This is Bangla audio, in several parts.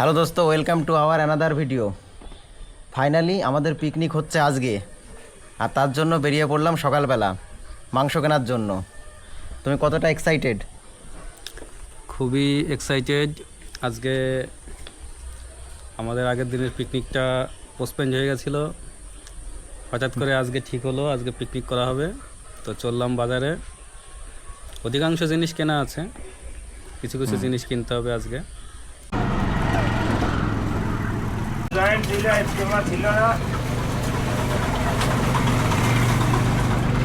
হ্যালো দোস্ত welcome to our another video finally আমাদের পিকনিক হচ্ছে আজকে। আর তার জন্য বেরিয়ে পড়লাম সকালবেলা মাংস কেনার জন্য। তুমি কতটা এক্সাইটেড খুবই এক্সাইটেড আজকে আমাদের আগের দিনের পিকনিকটা পোস্টপেন্ড হয়ে গেছিল। হঠাৎ করে আজকে ঠিক হলো আজকে পিকনিক করা হবে। তো চললাম বাজারে। অধিকাংশ জিনিস কেনা আছে। কিছু কিছু জিনিস কিনতে হবে আজকে। জয়েন্ট ছিল স্কিমা ছিল না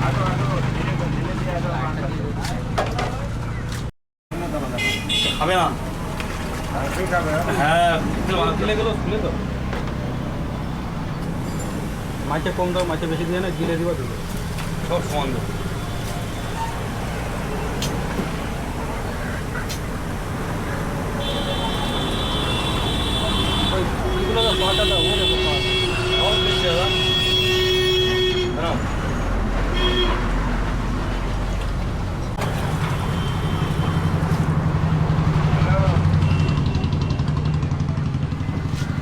আরও আরও ধীরে করে ধীরে ধীরে আরও খাবে না ঠিক হবে হ্যাঁ গিলে গেলো খুলে তো মাছে কম দাও মাছে বেশি দিয়ে না গিলে দিবা দিবে সব সমান দেবো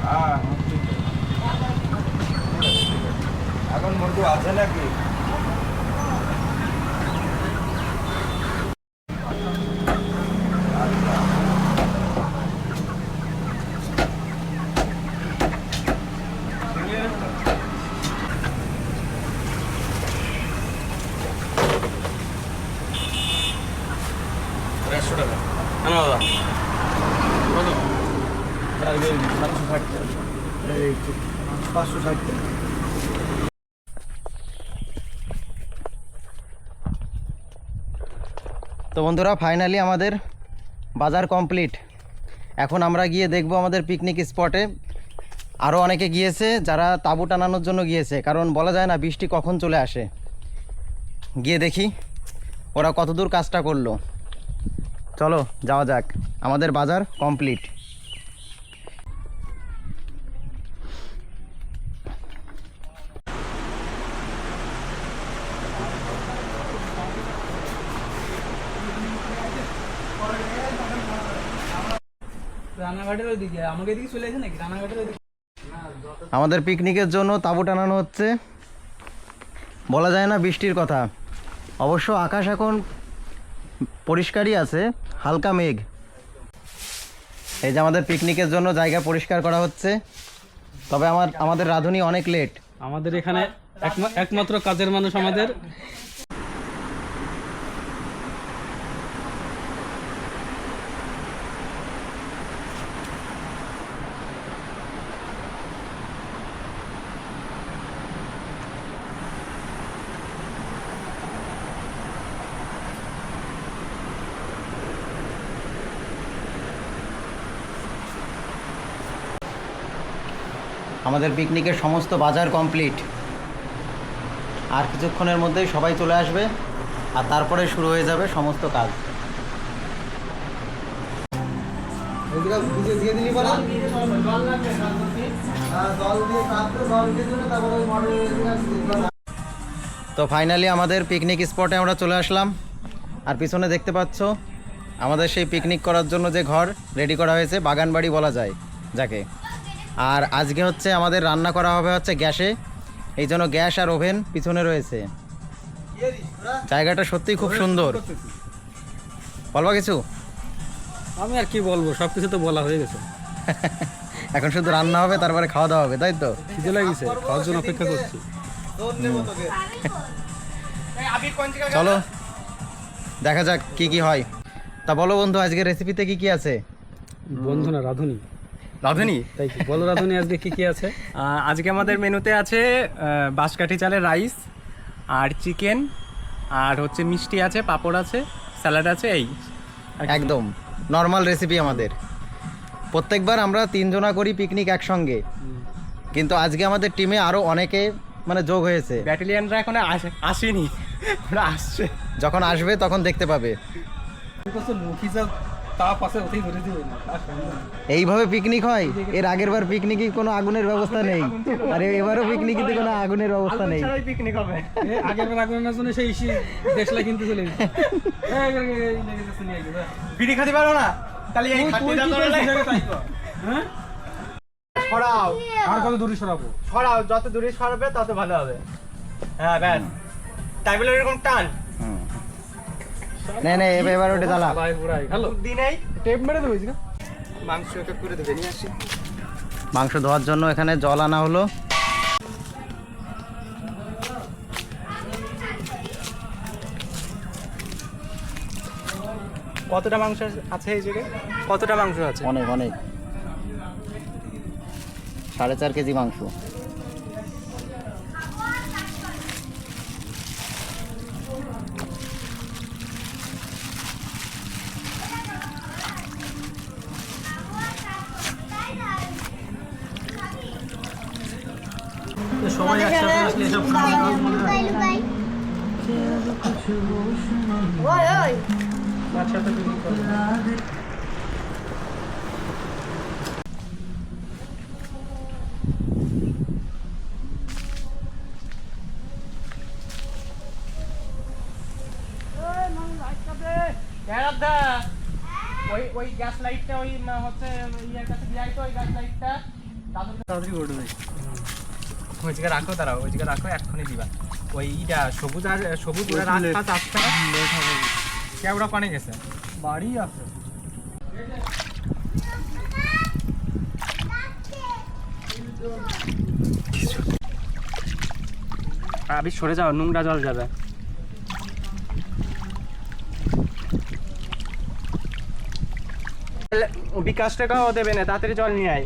হ্যাঁ এখন মুরগি আছে নাকি দেড়শো টাকা কেন দাদা পাঁচশো ষাট তো বন্ধুরা ফাইনালি আমাদের বাজার কমপ্লিট এখন আমরা গিয়ে দেখব আমাদের পিকনিক স্পটে আরও অনেকে গিয়েছে, যারা তাঁবু টানানোর জন্য গিয়েছে, কারণ বলা যায় না বৃষ্টি কখন চলে আসে। গিয়ে দেখি, ওরা কতদূর কাজটা করল। চলো, যাওয়া যাক। আমাদের বাজার কমপ্লিট রানাঘাটের ওইদিকে। আমাকে এদিকে চলে আসে নাকি? রানাঘাটের ওইদিকে। আমাদের পিকনিকের জন্য তাঁবু টানানো হচ্ছে। বলা যায় না বৃষ্টির কথা। অবশ্য আকাশ এখন পরিষ্কারই আছে হালকা মেঘ। এই যে আমাদের পিকনিকের জন্য জায়গা পরিষ্কার করা হচ্ছে। তবে আমার আমাদের রাঁধুনি অনেক লেট আমাদের এখানে একমা- একমাত্র কাজের মানুষ আমাদের। আমাদের পিকনিকের সমস্ত বাজার কমপ্লিট। আর কিছুক্ষণের মধ্যেই সবাই চলে আসবে আর তারপরে শুরু হয়ে যাবে সমস্ত কাজ। বলা? তো ফাইনালি আমাদের পিকনিক স্পটে আমরা চলে আসলাম। আর পিছনে দেখতে পাচ্ছ আমাদের সেই পিকনিক করার জন্য যে ঘর রেডি করা হয়েছে বাগানবাড়ি বলা যায় যাকে। আর আজকে হচ্ছে আমাদের রান্না করা হবে হচ্ছে গ্যাসে। এই জন্য গ্যাস আর ওভেন পিছনে রয়েছে। জায়গাটা সত্যিই খুব সুন্দর। বলবা কিছু? আমি আর কি বলব সব কিছু তো বলা হয়ে গেছে। এখন শুধু রান্না হবে তারপরে খাওয়া দাওয়া হবে তাই তো? খিদে লাগিছে খাওয়ার জন্য অপেক্ষা করছি। চলো দেখা যাক কি কি হয়। তা বলো বন্ধু আজকের রেসিপিতে কি কি আছে? বন্ধু না রাধুনি। রাঁধুনি? তাই কি? বলো রাধুনি আজকে কি কি আছে? আজকে আমাদের মেনুতে আছে বাঁশকাঠি চালের রাইস আর চিকেন আর হচ্ছে মিষ্টি আছে পাঁপড় আছে স্যালাড আছে এই। একদম। নর্মাল রেসিপি আমাদের। প্রত্যেকবার আমরা তিনজনা করি পিকনিক একসঙ্গে। কিন্তু আজকে আমাদের টিমে আরও অনেকে মানে যোগ হয়েছে। ব্যাটালিয়ানরা এখন আস- আসেনি। ওরা আসছে। যখন আসবে তখন দেখতে পাবে। মুখি এইভাবে পিকনিক হয় এর আগের বার পিকনিকে কোনো আগুনের ব্যবস্থা নেই আর এবারও পিকনিকিতে কোনো আগুনের ব্যবস্থা নেই পিকনিক হবে আগের বার আগুনের জন্য সেই সেই দেশলা কিনতে চলে। বিড়ি খাতে পারো না তাহলে এই। হ্যাঁ সরাও আর কত দূরে সরাবো সরাও যত দূরে সরাবে তত ভালো হবে হ্যাঁ ব্যাস তাই এরকম টান নে নে এবার এবার ওটা জ্বালা ভাই পুরাই হ্যালো দিনেই টেপ মেরে দেবো না মাংস একটা করে দেবে নিয়ে আসি। মাংস ধোয়ার জন্য এখানে জল আনা হলো। কতটা মাংস আছে এই জায়গায়? কতটা মাংস আছে? অনেক অনেক। সাড়ে চার কেজি মাংস। ওই ওই। ওই ওই গ্যাস লাইটটা ওই হচ্ছে ইয়ের কাছে দিয়ে তো ওই গ্যাস লাইটটা তাড়াতাড়ি উঠবে ওই জায়গায় রাখো তারা ওই জায়গায় রাখো এক্ষুনি দিবা। ওই ইটা সবুজ আর সবুজ রাস্তা চাষটা কেওড়া পানি গেছে। বাড়ি আছে। আবি সরে যাও নোংরা জল যাবে। বিকাশ টাকাও দেবে না তাড়াতাড়ি জল নিয়ে আয়।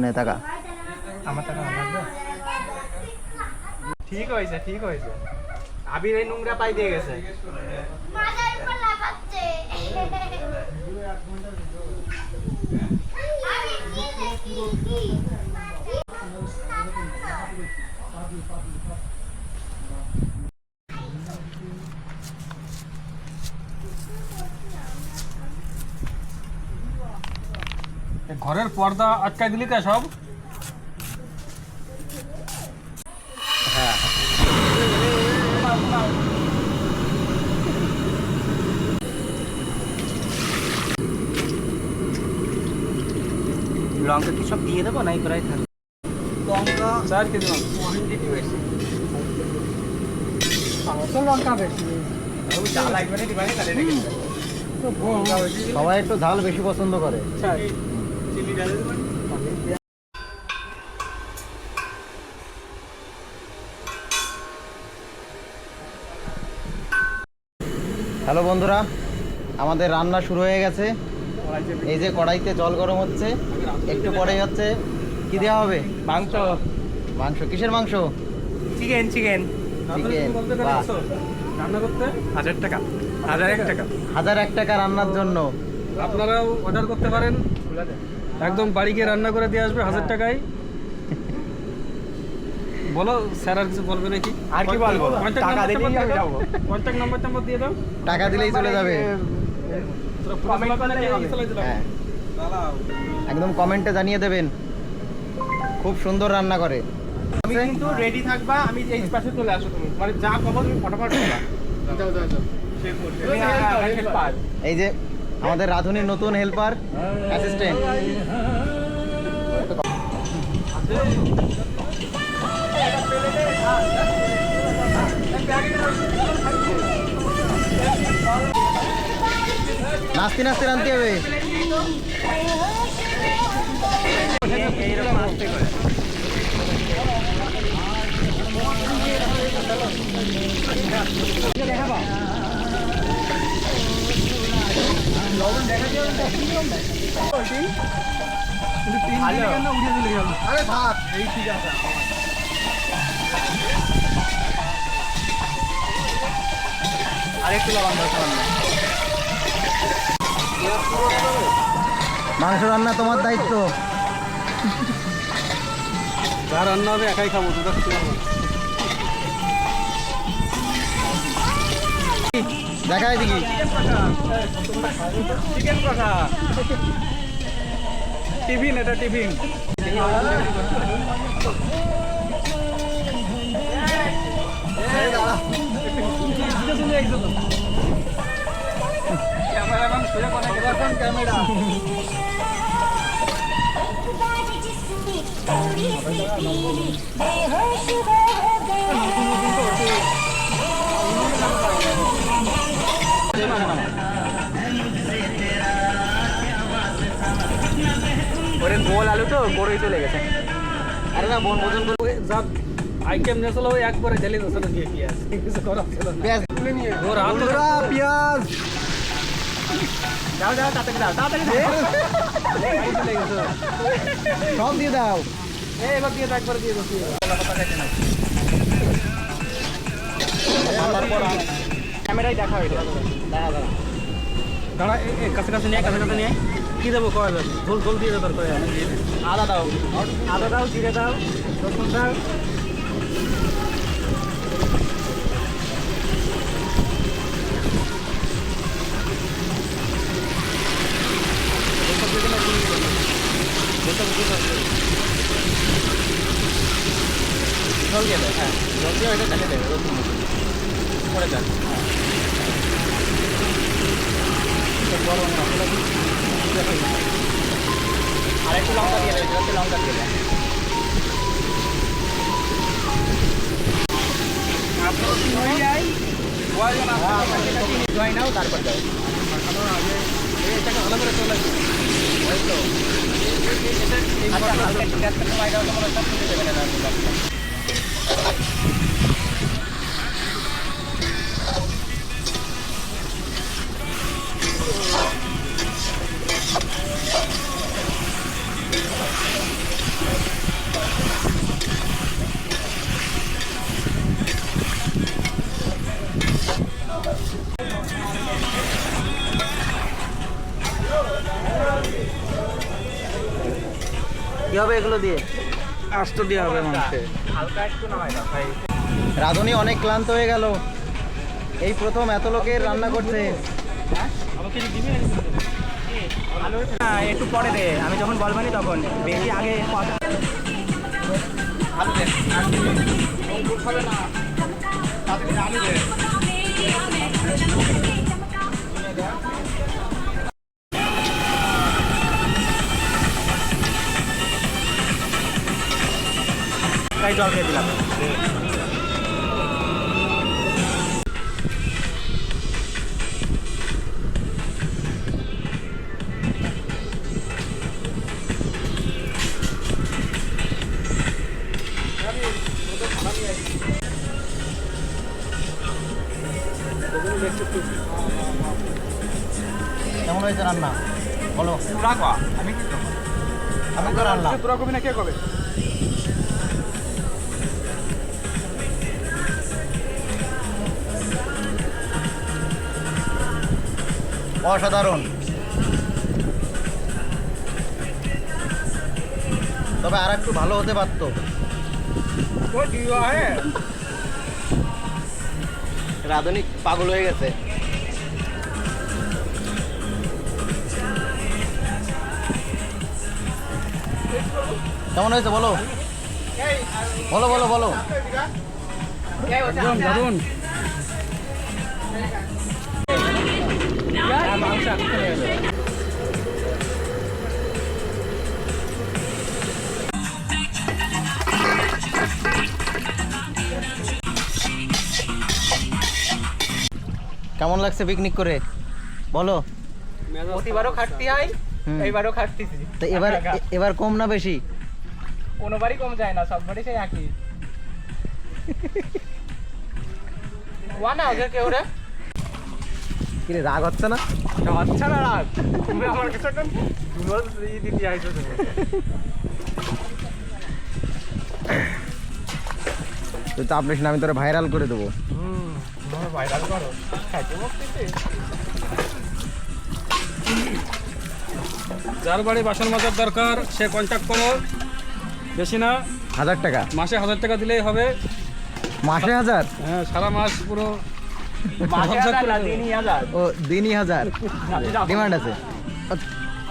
নে টাকা আমার টাকা আমার ঠিক হয়েছে ঠিক হয়েছে। আবির এই নোংরা পাই দিয়ে গেছে। আমি কি দেখি ঘরের পর্দা আটকাই দিলি কে সব? লঙ্কা কি সব দিয়ে দেবো নাই প্রায় থাকবে? চার কেজি মাংস বেশি। সবাই একটু ঝাল বেশি পছন্দ করে। হ্যালো বন্ধুরা আমাদের রান্না শুরু হয়ে গেছে। এই যে কড়াইতে জল গরম হচ্ছে একটু পরেই হচ্ছে কি দেওয়া হবে? মাংস। মাংস কিসের মাংস? চিকেন চিকেন চিকেন রান্না করতে হাজার টাকা হাজার এক টাকা। হাজার এক টাকা রান্নার জন্য। আপনারাও অর্ডার করতে পারেন। একদম বাড়ি গিয়ে রান্না করে দিয়ে আসবে হাজার টাকায়। বলো স্যার আর কিছু বলবে নাকি? আর কি বলব? টাকা দিলেই আমি যাব। কন্ট্যাক্ট নাম্বার টাম্বার দিয়ে দাও। টাকা দিলেই চলে যাবে? হ্যাঁ। একদম কমেন্টে জানিয়ে দেবেন। খুব সুন্দর রান্না করে। আমি কিন্তু রেডি থাকবা আমি এই পাশে চলে আসো তুমি। মানে যা খবর তুমি ফটাফট করবা যাও যাও যাও। হেল্পার এই যে আমাদের রাধুনির নতুন হেল্পার অ্যাসিস্ট্যান্ট নাচতে নাচতে রাঁধতে হবে। দেখা আরেকটু লবণ মাংস রান্না তোমার দায়িত্ব। যা রান্না হবে একাই খাব দুটো খাব দেখাই দেখি চিকেন কষা টিফিন এটা টিফিন ক্যামেরা ওরে গোল আলু তো গড়ই চলে গেছে। আরে না বন করব যা। আইটেম নিয়ে চলো একবারে ঢেলে দিচ্ছে না দিয়ে পেঁয়াজ কিছু করার ছিল পেঁয়াজ। যাও যাও তাড়াতাড়ি দাও তাড়াতাড়ি দাও। চলে গেছে। সব দিয়ে দাও। এই এবার দিয়ে দাও একবার দিয়ে দাও ক্যামেরায় দেখা দেখা দাঁড়া দাঁড়া এ, কাছে কাছে নিয়ে কাছে কাছে নিয়ে। কি দেবো কয় যাবে ঝোল ঝোল দিয়ে দেবার করে আদা দাও। আদা দাও জিরে দাও রসুন দাও। জল দিয়ে দেয় হ্যাঁ। জল দিয়ে ওইটা চালিয়ে দেবে রসুন করে দেন হ্যাঁ আর একটু লঙ্কা দিয়ে দেবে একটু লঙ্কা দিয়ে দেয় জয় নাও তারপর আচ্ছা। হালকা একটু গ্যাসটা কমাই দাও তোমার সব কিছু দেবে না কি হবে এগুলো দিয়ে? আস্ত হবে রাঁধুনি অনেক ক্লান্ত হয়ে গেল। এই প্রথম এত লোকের রান্না করছে একটু পরে দে। আমি যখন বলবানি তখন। বেশি আগে আলু দে আলু জল দিয়ে দিলাম। কেমন হয়েছে রান্না? বলো। রাখবা আমি কি করব? আমি তো রান্না। তোরা কবি না কে কবে অসাধারণ। তবে আর একটু ভালো হতে পারতো। রাধুনিক পাগল হয়ে গেছে। কেমন হয়েছে বলো? বলো বলো বলো। মাংস কেমন লাগছে পিকনিক করে? বলো। প্রতিবারও খাটতি হয় এইবারও খাটতিছি তো এবার এবার কম না বেশি? কোনোবারই কম যায় না সববারই সেই একই। ওয়া না ওদের কেউ রে। কিরে রাগ হচ্ছে না? হচ্ছে না রাগ। তুমি আমার কাছে একটা ই দিতে আইছো তুমি। তুই চাপ নিস না আমি তোরা ভাইরাল করে দেবো। ভাইরাল করো। যার বাড়ি বাসন মাজার দরকার সে কন্ট্যাক্ট করো। বেশি না হাজার টাকা। মাসে হাজার টাকা দিলেই হবে। মাসে হাজার? হ্যাঁ সারা মাস পুরো মাসে হাজার ও দিনই ডিমান্ড আছে।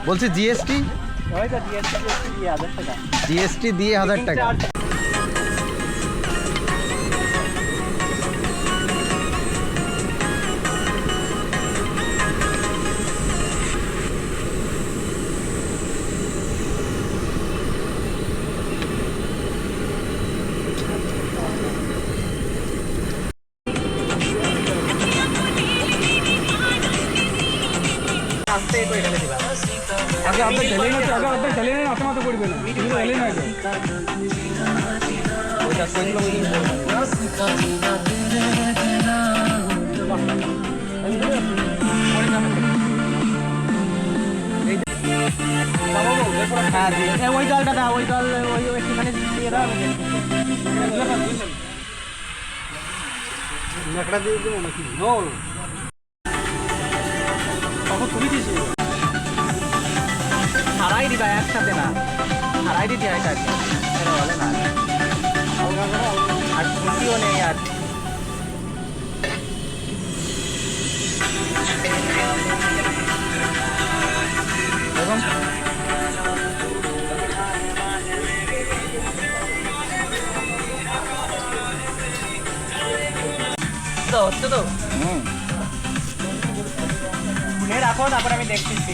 বলছি জিএসটি জিএসটি দিয়ে হাজার টাকা। আস্তে করে ঢেলে দিবা। আগে আপনি ঢেলে না আগে আপনি ঢেলে না মাথা মাথা করবে না। এগুলো ঢেলে না আগে। হ্যাঁ দিয়ে এ, ওই জলটা দাও ওই জল ওই ওই একটুখানি দিয়ে দাও আমি দিয়ে দেবো নাকি? একসাথে না। ছাড়াই দিতে হয় কাজ এটা বলে না। আর ছুটিও নেই আর। তো হচ্ছে তো। শুনে রাখো তারপরে আমি দেখতেছি।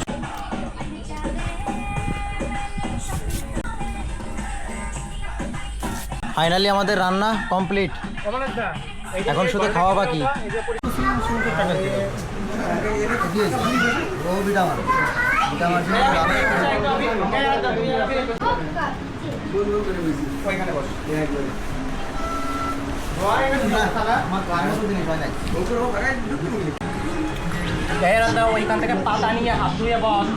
ফাইনালি আমাদের রান্না কমপ্লিট এখন শুধু খাওয়া বাকি। ওইখান থেকে পাতা নিয়ে হাত ধুয়ে বস।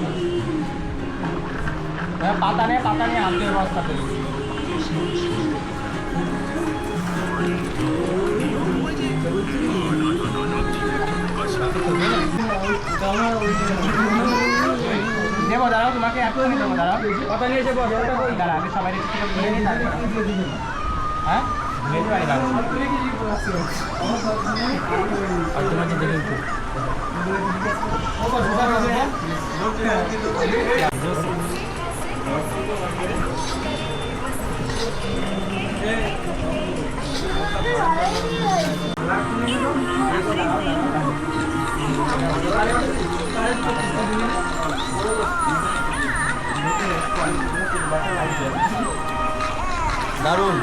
হ্যাঁ, পাতা নিয়ে পাতা নিয়ে হাত ধুয়ে দেবো, দাঁড়াও, তোমাকে এখনই দেবো, দাঁড়াও। কথা নিয়ে যাব দাঁড়া আগে সবাই ধুয়ে নিই হ্যাঁ? আর তোমার যে দেখে উঠো। দারুণ